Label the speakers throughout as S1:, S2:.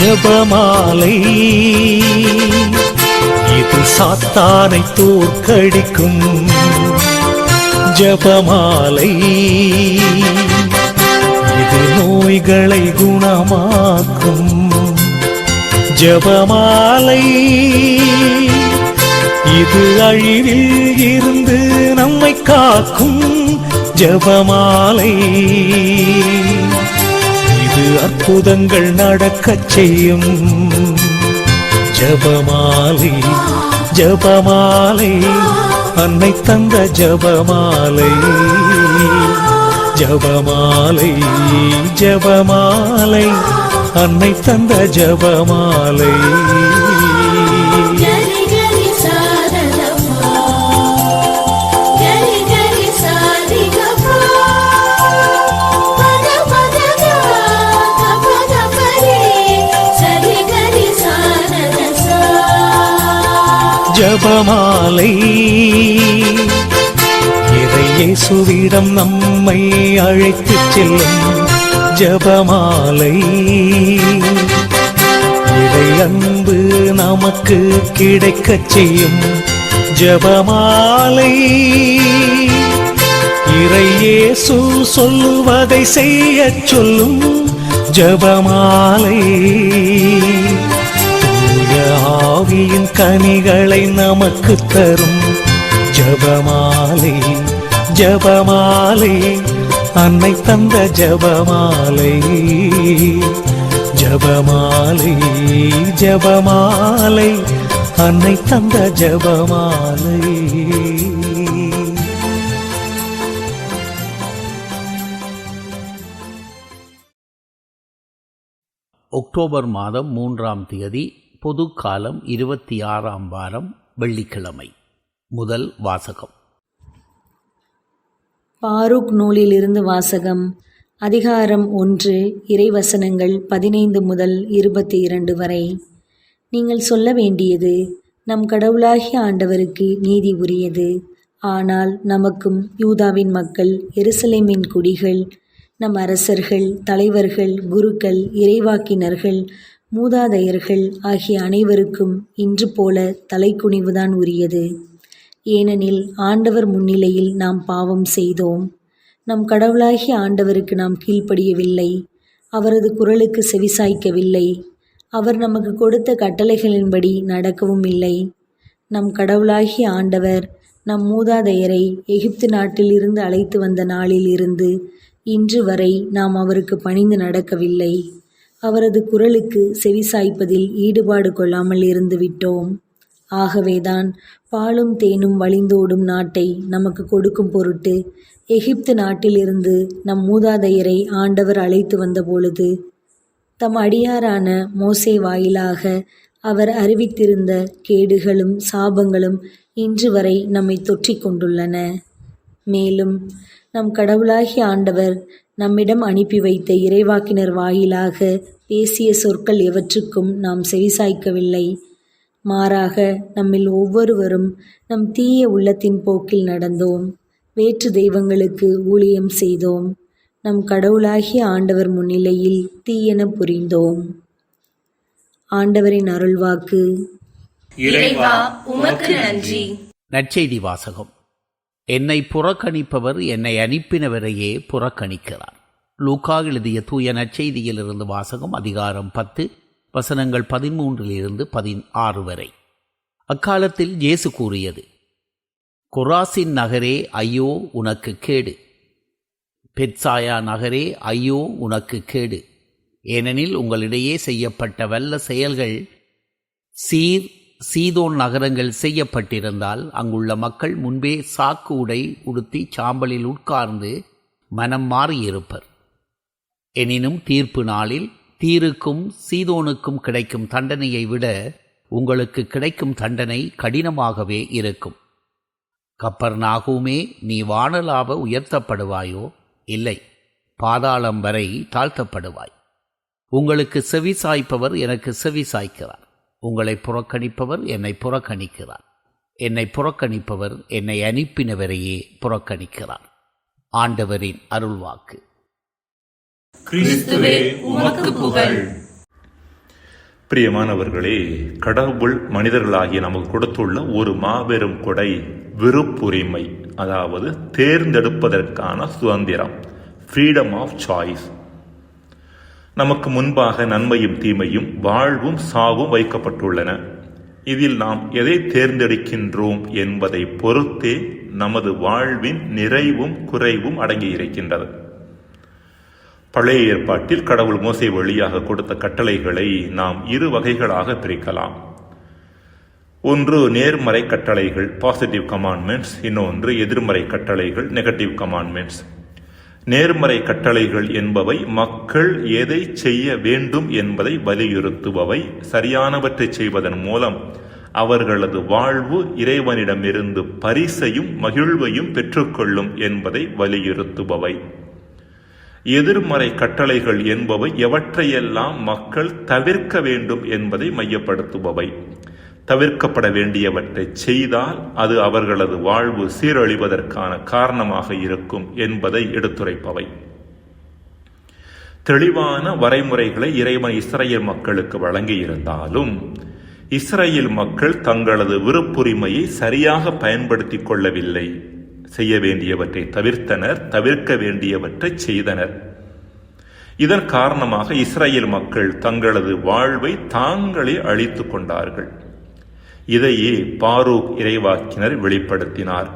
S1: ஜபமாலை. இது சாத்தானை தோற்கடிக்கும் ஜபமாலை. இது நோய்களை குணமாக்கும் ஜபமாலை. இது அழிவில் இருந்து நம்மை காக்கும் ஜபமாலை. இது அற்புதங்கள் நடக்கச் செய்யும். ஜபமாலை ஜபமாலை அன்னை தந்த ஜபமாலை ஜபமாலை ஜபமாலை அன்னை தந்த ஜபமாலை. ஜபமாலை. இறை இயேசுவிடம் நம்மை அழைத்துச் செல்லும் ஜபமாலை. இறை அன்பு நமக்கு கிடைக்கச் செய்யும் ஜபமாலை. இறை இயேசு சொல்லுவதை செய்யச் சொல்லும் ஜபமாலை. ஆவியின் கனிகளை நமக்கு தரும். ஜபமாலை ஜபமாலை அன்னை தந்த ஜபமாலை. ஜபமாலை ஜபமாலை அன்னை தந்த ஜபமாலை.
S2: அக்டோபர் மாதம் மூன்றாம் தேதி பொது காலம் இருபத்தி ஆறாம் வாரம் வெள்ளிக்கிழமை. முதல் வாசகம்.
S3: பாரூக் நூலிலிருந்து வாசகம் அதிகாரம் ஒன்று இறைவசனங்கள் பதினைந்து முதல் இருபத்தி இரண்டு வரை. நீங்கள் சொல்ல வேண்டியது நம் கடவுளாகிய ஆண்டவருக்கு நீதி உரியது. ஆனால் நமக்கும் யூதாவின் மக்கள் எருசலேமின் குடிகள் நம் அரசர்கள் தலைவர்கள் குருக்கள் இறைவாக்கினர்கள் மூதாதையர்கள் ஆகிய அனைவருக்கும் இன்று போல தலைக்குனிவுதான் உரியது. ஏனெனில் ஆண்டவர் முன்னிலையில் நாம் பாவம் செய்தோம். நம் கடவுளாகிய ஆண்டவருக்கு நாம் கீழ்ப்படியவில்லை. அவரது குரலுக்கு செவிசாய்க்கவில்லை. அவர் நமக்கு கொடுத்த கட்டளைகளின்படி நடக்கவும் இல்லை. நம் கடவுளாகிய ஆண்டவர் நம் மூதாதையரை எகிப்து நாட்டிலிருந்து அழைத்து வந்த நாளில் இருந்து இன்று வரை நாம் அவருக்கு பணிந்து நடக்கவில்லை. அவரது குரலுக்கு செவிசாய்ப்பதில் ஈடுபாடு கொள்ளாமல் இருந்து விட்டோம். ஆகவேதான் பாலும் தேனும் வழிந்தோடும் நாட்டை நமக்கு கொடுக்கும் பொருட்டு எகிப்து நாட்டிலிருந்து நம் மூதாதையரை ஆண்டவர் அழைத்து வந்த பொழுது தம் அடியாரான மோசே வாயிலாக அவர் அறிவித்திருந்த கேடுகளும் சாபங்களும் இன்று வரை நம்மை தொற்றிக் கொண்டுள்ளன. மேலும் நம் கடவுளாகிய ஆண்டவர் நம்மிடம் அனுப்பி வைத்த இறைவாக்கினர் வாயிலாக பேசிய சொற்கள் எவற்றுக்கும் நாம் செவிசாய்க்கவில்லை மாறாக நம்மில் ஒவ்வொருவரும் நம் தீய உள்ளத்தின் போக்கில் நடந்தோம். வேற்று தெய்வங்களுக்கு ஊழியம் செய்தோம். நம் கடவுளாகிய ஆண்டவர் முன்னிலையில் தீயென புரிந்தோம். ஆண்டவரின் அருள்வாக்கு.
S4: இறைவா உமக்கு நன்றி.
S2: நற்செய்தி வாசகம். என்னை புறக்கணிப்பவர் என்னை அனுப்பினவரையே புறக்கணிக்கிறார். லூக்கா எழுதிய தூய நற்செய்தியிலிருந்து வாசகம் அதிகாரம் பத்து வசனங்கள் பதிமூன்றிலிருந்து பதினாறு வரை. அக்காலத்தில் இயேசு கூறியது கொராசின் நகரே ஐயோ உனக்கு கேடு. பெட்சாயா நகரே ஐயோ உனக்கு கேடு. ஏனெனில் உங்களிடையே செய்யப்பட்ட வல்ல செயல்கள் சீர் சீதோன் நகரங்கள் செய்யப்பட்டிருந்தால் அங்குள்ள மக்கள் முன்பே சாக்கு உடை உடுத்தி சாம்பலில் உட்கார்ந்து மனம் மாறியிருப்பர். எனினும் தீர்ப்பு நாளில் தீருக்கும் சீதோனுக்கும் கிடைக்கும் தண்டனையை விட உங்களுக்கு கிடைக்கும் தண்டனை கடினமாகவே இருக்கும். கப்பர் நாகுமே நீ வானலாவ உயர்த்தப்படுவாயோ? இல்லை. பாதாளம் வரை தாழ்த்தப்படுவாய். உங்களுக்கு செவி சாய்ப்பவர் எனக்கு செவி சாய்க்கிறார் உங்களை புறக்கணிப்பவர் என்னை புறக்கணிக்கிறார். என்னை புறக்கணிப்பவர் என்னை அனுப்பினவரையே புறக்கணிக்கிறார். ஆண்டவரின் அருள்வாக்கு.
S4: கிறிஸ்துவே உமக்கு புகழ்.
S5: பிரியமானவர்களே கடவுள் மனிதர்களாகிய நமக்கு கொடுத்துள்ள ஒரு மாபெரும் கொடை விருப்புரிமை அதாவது தேர்ந்தெடுப்பதற்கான சுதந்திரம் ஃப்ரீடம் ஆஃப் சாய்ஸ் நமக்கு முன்பாக நன்மையும் தீமையும் வாழ்வும் சாவும் வைக்கப்பட்டுள்ளன. இதில் நாம் எதை தேர்ந்தெடுக்கின்றோம் என்பதை பொறுத்தே நமது வாழ்வின் நிறைவும் குறைவும் அடங்கியிருக்கின்றது பழைய ஏற்பாட்டில் கடவுள் மோசை வழியாக கொடுத்த கட்டளைகளை நாம் இரு வகைகளாக பிரிக்கலாம். ஒன்று நேர்மறை கட்டளைகள் பாசிட்டிவ் கமாண்ட்மெண்ட்ஸ் இன்னொன்று எதிர்மறை கட்டளைகள் நெகட்டிவ் கமாண்ட்மெண்ட்ஸ் நேர்மறை கட்டளைகள் என்பவை மக்கள் எதை செய்ய வேண்டும் என்பதை வலியுறுத்துபவை. சரியானவற்றை செய்வதன் மூலம் அவர்களது வாழ்வு இறைவனிடமிருந்து பரிசையும் மகிழ்வையும் பெற்றுக்கொள்ளும் என்பதை வலியுறுத்துபவை. எதிர்மறை கட்டளைகள் என்பவை எவற்றையெல்லாம் மக்கள் தவிர்க்க வேண்டும் என்பதை மையப்படுத்துபவை. தவிர்க்கப்பட வேண்டியவற்றை செய்தால் அது அவர்களது வாழ்வு சீரழிவதற்கான காரணமாக இருக்கும் என்பதை எடுத்துரைப்பவை. தெளிவான வரைமுறைகளை இறைவன் இஸ்ரேல் மக்களுக்கு வழங்கியிருந்தாலும் இஸ்ரேல் மக்கள் தங்களது விருப்புரிமையை சரியாக பயன்படுத்திக் கொள்ளவில்லை. செய்ய வேண்டியவற்றை தவிர்த்தனர் தவிர்க்க வேண்டியவற்றை செய்தனர். இதன் காரணமாக இஸ்ரேல் மக்கள் தங்களது வாழ்வை தாங்களே அழித்துக் கொண்டார்கள். இதையே பாரூக் இறைவாக்கினர் வெளிப்படுத்தினார்.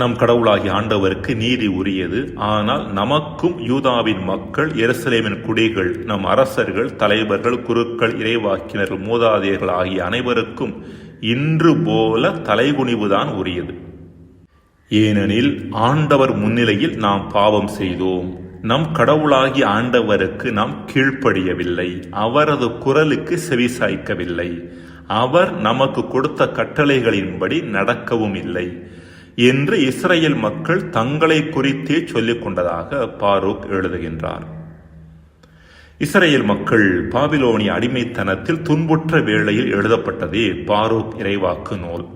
S5: நம் கடவுளாகிய ஆண்டவருக்கு நீதி உரியது. ஆனால் நமக்கும் யூதாவின் மக்கள் எருசலேமின் குடிகள் நம் அரசர்கள் தலைவர்கள் குருக்கள் இறைவாக்கினர் மூதாதையர்கள் ஆகிய அனைவருக்கும் இன்று போல தலைகுனிவுதான் உரியது. ஏனெனில் ஆண்டவர் முன்னிலையில் நாம் பாவம் செய்தோம். நம் கடவுளாகி ஆண்டவருக்கு நாம் கீழ்ப்படியவில்லை. அவரது குரலுக்கு செவிசாய்க்கவில்லை அவர் நமக்கு கொடுத்த கட்டளைகளின்படி நடக்கவும் இல்லை என்று இஸ்ரேல் மக்கள் தங்களை குறித்தே சொல்லிக் கொண்டதாக பாரூக் எழுதுகின்றார். இஸ்ரேல் மக்கள் பாபிலோனிய அடிமைத்தனத்தில் துன்புற்ற வேளையில் எழுதப்பட்டதே பாரூக் இறைவாக்கு நூல்.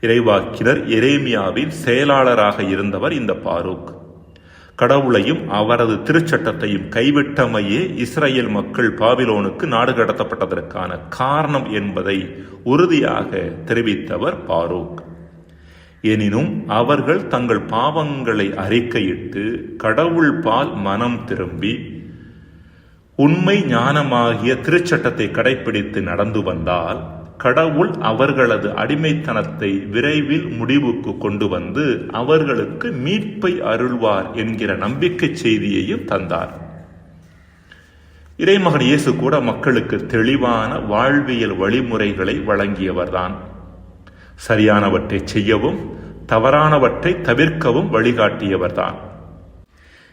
S5: இறைவாக்கினர் எரேமியாவின் செயலாளராக இருந்தவர் இந்த பாரூக். கடவுளையும் அவரது திருச்சட்டத்தையும் கைவிட்டமையே இஸ்ரேல் மக்கள் பாபிலோனுக்கு நாடு கடத்தப்பட்டதற்கான காரணம் என்பதை உறுதியாக தெரிவித்தவர் பாரூக். எனினும் அவர்கள் தங்கள் பாவங்களை அறிக்கையிட்டு கடவுள் பால் மனம் திரும்பி உண்மை ஞானமாகிய திருச்சட்டத்தை கடைபிடித்து நடந்து வந்தால் கடவுள் அவர்களது அடிமைத்தனத்தை விரைவில் முடிவுக்கு கொண்டு வந்து அவர்களுக்கு மீட்பை அருள்வார் என்கிற நம்பிக்கை செய்தியையும் தந்தார். இறைமகன் இயேசு கூட மக்களுக்கு தெளிவான வாழ்வியல் வழிமுறைகளை வழங்கியவர்தான். சரியானவற்றை செய்யவும் தவறானவற்றை தவிர்க்கவும் வழிகாட்டியவர்தான்.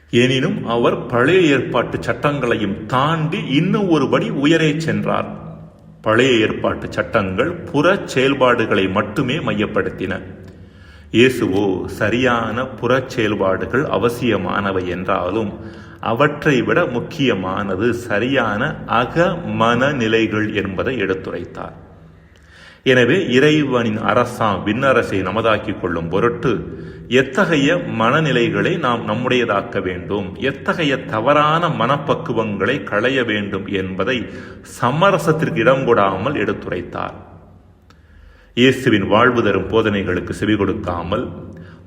S5: எனினும் அவர் பழைய ஏற்பாட்டு சட்டங்களையும் தாண்டி இன்னும் ஒருபடி உயரே சென்றார். பழைய ஏற்பாட்டு சட்டங்கள் புற செயல்பாடுகளை மட்டுமே மையப்படுத்தின. இயேசுவோ சரியான புற செயல்பாடுகள் அவசியமானவை என்றாலும் அவற்றை விட முக்கியமானது சரியான அக மனநிலைகள் என்பதை எடுத்துரைத்தார். எனவே இறைவனின் அரசாம் விண்ணரசை நமதாக்கிக் கொள்ளும் பொருட்டு எத்தகைய மனநிலைகளை நாம் நம்முடையதாக்க வேண்டும்? எத்தகைய தவறான மனப்பக்குவங்களை களைய வேண்டும் என்பதை சமரசத்திற்கு இடம் கொடாமல் எடுத்துரைத்தார். இயேசுவின் வாழ்வு தரும் போதனைகளுக்கு செவி கொடுக்காமல்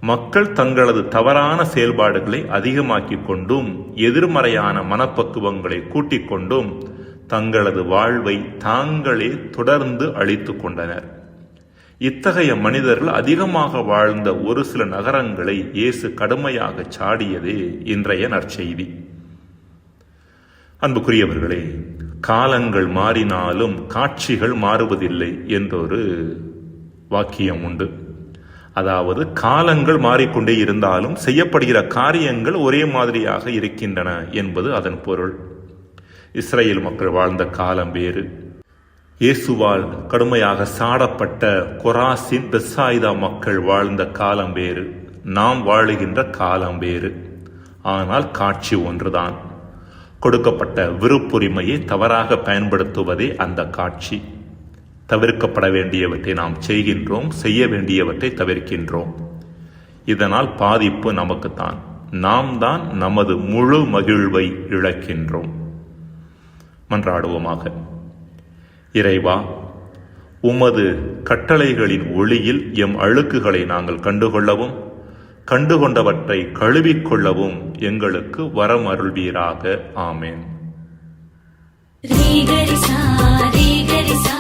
S5: மக்கள் தங்களது தவறான செயல்பாடுகளை அதிகமாக்கிக் கொண்டும் எதிர்மறையான மனப்பக்குவங்களை கூட்டிக் கொண்டும் தங்களது வாழ்வை தாங்களே தொடர்ந்து அழித்து கொண்டனர். இத்தகைய மனிதர்கள் அதிகமாக வாழ்ந்த ஒரு சில நகரங்களை இயேசு கடுமையாக சாடியதே இன்றைய நற்செய்தி. அன்புக்குரியவர்களே காலங்கள் மாறினாலும் காட்சிகள் மாறுவதில்லை என்றொரு வாக்கியம் உண்டு. அதாவது காலங்கள் மாறிக்கொண்டே இருந்தாலும் செய்யப்படுகிற காரியங்கள் ஒரே மாதிரியாக இருக்கின்றன என்பது அதன் பொருள். இஸ்ரேல் மக்கள் வாழ்ந்த காலம் வேறு. இயேசுவால் கடுமையாக சாடப்பட்ட கொராசின் பெசாயுதா மக்கள் வாழ்ந்த காலம் வேறு. நாம் வாழுகின்ற காலம் வேறு. ஆனால் காட்சி ஒன்றுதான். கொடுக்கப்பட்ட விருப்புரிமையை தவறாக பயன்படுத்துவதே அந்த காட்சி. தவிர்க்கப்பட வேண்டியவற்றை நாம் செய்கின்றோம் செய்ய வேண்டியவற்றை தவிர்க்கின்றோம். இதனால் பாதிப்பு நமக்குத்தான். நாம் தான் நமது முழு மகிழ்வை இழக்கின்றோம். மன்றாடுவோமாக. இறைவா உமது கட்டளைகளின் ஒளியில் எம் அழுக்குகளை நாங்கள் கண்டுகொள்ளவும் கண்டுகொண்டவற்றை கழுவிக்கொள்ளவும் எங்களுக்கு வரம் அருள்வீராக ஆமேன்
S6: ரீகரிசா ரீகரிசா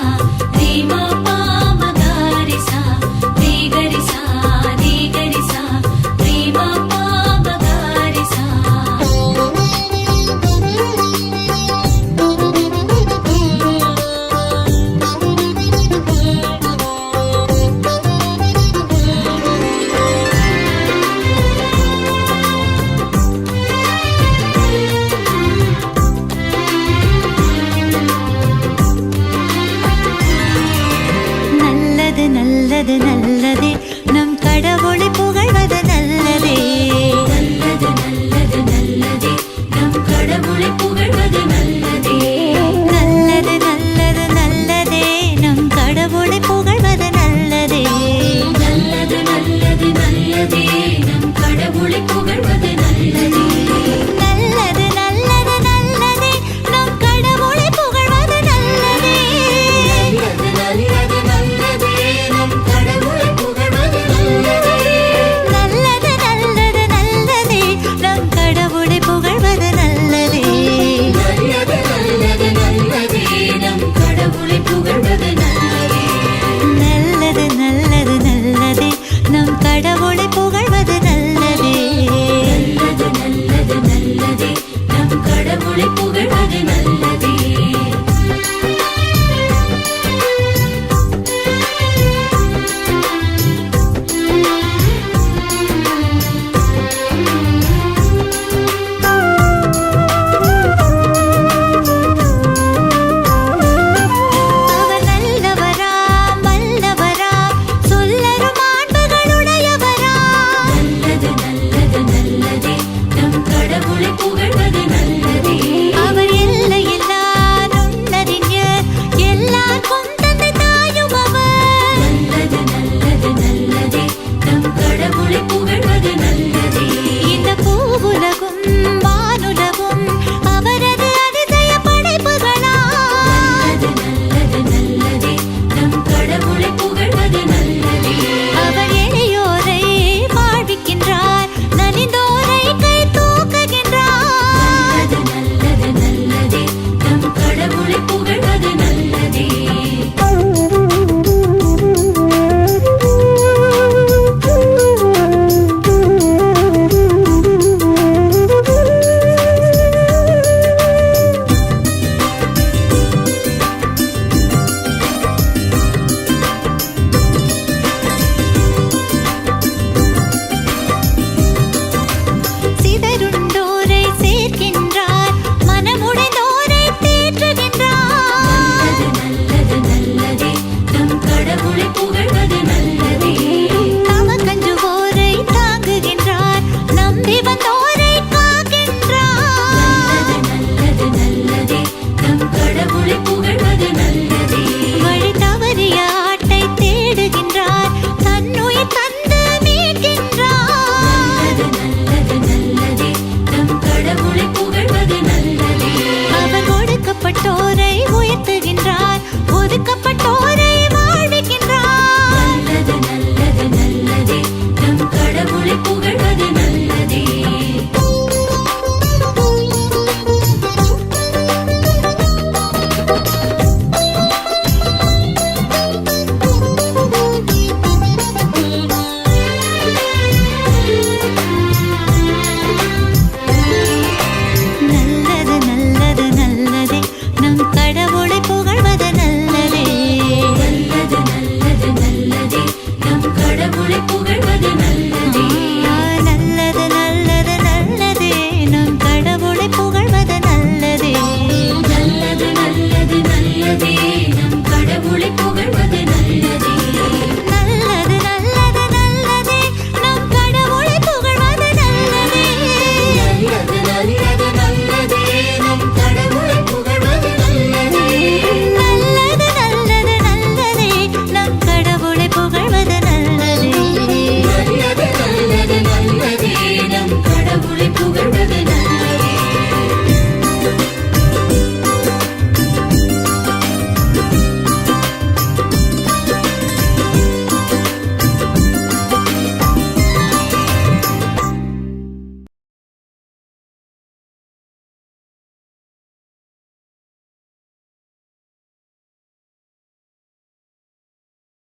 S6: நம் கடவுளை.